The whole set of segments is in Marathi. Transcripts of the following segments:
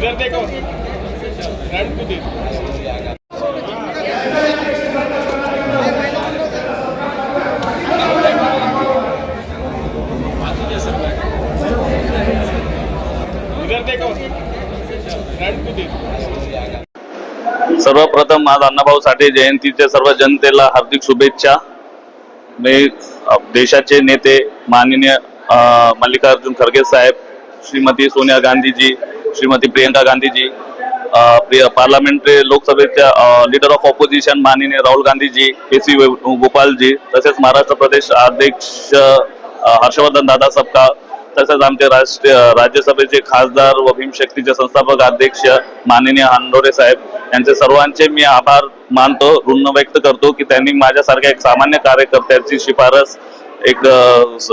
गुजरते को देखो सर्वप्रथम आज अण्णाभाऊ साठे जयंतीच्या सर्व जनतेला हार्दिक शुभेच्छा. मी देशाचे नेते माननीय मल्लिकार्जुन खरगे साहेब श्रीमती सोनिया गांधीजी श्रीमती प्रियंका गांधीजी प्रिय पार्लमेंटरी लोकसभेच्या लीडर ऑफ ऑपोजिशन माननीय राहुल गांधीजी के सी गोपालजी तसेच महाराष्ट्र प्रदेश अध्यक्ष हर्षवर्धन दादा सपका तसेच आमचे राष्ट्रीय राज्यसभेचे खासदार व भीमशक्तीचे संस्थापक अध्यक्ष माननीय हांडोरे साहेब यांचे सर्वांचे मी आभार मानतो ऋण व्यक्त करतो की त्यांनी माझ्यासारख्या एक सामान्य कार्यकर्त्याची शिफारस एक स-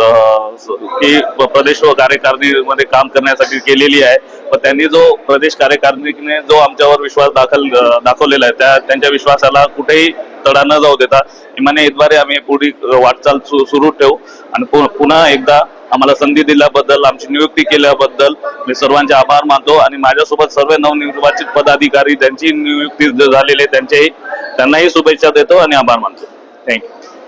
की प्रदेश व कार्यकारिणीमध्ये काम करण्यासाठी केलेली आहे. पण त्यांनी जो प्रदेश कार्यकारिणीने जो आमच्यावर विश्वास दाखल दाखवलेला आहे त्या त्यांच्या विश्वासाला कुठेही तडा न जाऊ देता इमाने इद्वारे आम्ही पुढील वाटचाल सु- सुरू ठेवू. आणि पु- पुन्हा एकदा आम्हाला संधी दिल्याबद्दल आमची नियुक्ती केल्याबद्दल मी सर्वांचे आभार मानतो आणि माझ्यासोबत सर्व नवनिर्वाचित पदाधिकारी ज्यांची नियुक्ती झालेली आहे त्यांच्याही त्यांनाही शुभेच्छा देतो आणि आभार मानतो. थँक्यू